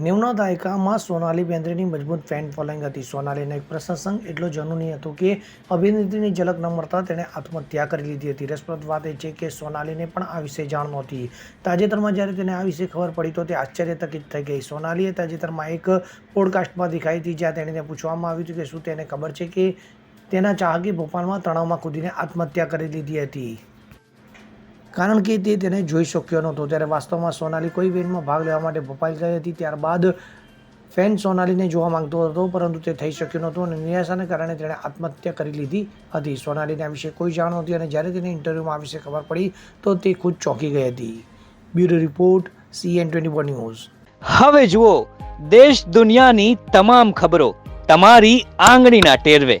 નેવના દાયકામાં સોનાલી બેન્દ્રેની મજબૂત fan following હતી. સોનાલીનો એક પ્રસંગ એટલો જનુની હતો કે અભિનેત્રીની ઝલક ન મળતા તેણે આત્મહત્યા કરી લીધી હતી. રસપ્રદ વાત એ છે કે સોનાલીને પણ આ વિશે જાણ નહોતી. તાજેતરમાં જ્યારે તેને આ વિશે ખબર પડી તો તે આશ્ચર્યચકિત થઈ ગઈ. સોનાલીએ તાજેતરમાં એક પોડકાસ્ટમાં દેખાઈ હતી જ્યાં તેણીને પૂછવામાં આવ્યું હતું કે શું તેને ખબર છે કે તેના ચાહકી ભોપાલમાં તણાવમાં કૂદીને આત્મહત્યા કરી લીધી હતી. કારણ કે તે તેને જોઈ શક્યો નહોતો. ત્યારે વાસ્તવમાં સોનાલી કોઈ ઇવેન્ટમાં ભાગ લેવા માટે ભોપાલ ગઈ હતી. ત્યારબાદ ફેન સોનાલીને જોવા માંગતો હતો, પરંતુ તે થઈ શક્યો નહોતો અને નિરાશાને કારણે તેણે આત્મહત્યા કરી લીધી હતી. સોનાલીને આ વિશે કોઈ જાણ નહોતી અને જ્યારે તેને ઇન્ટરવ્યૂમાં આ વિશે ખબર પડી, તો તે ખુદ ચોંકી ગઈ હતી. Bureau report CN twenty four news. હવે જુઓ, દેશ દુનિયાની તમામ ખબરો તમારી આંગળીના ટેરવે.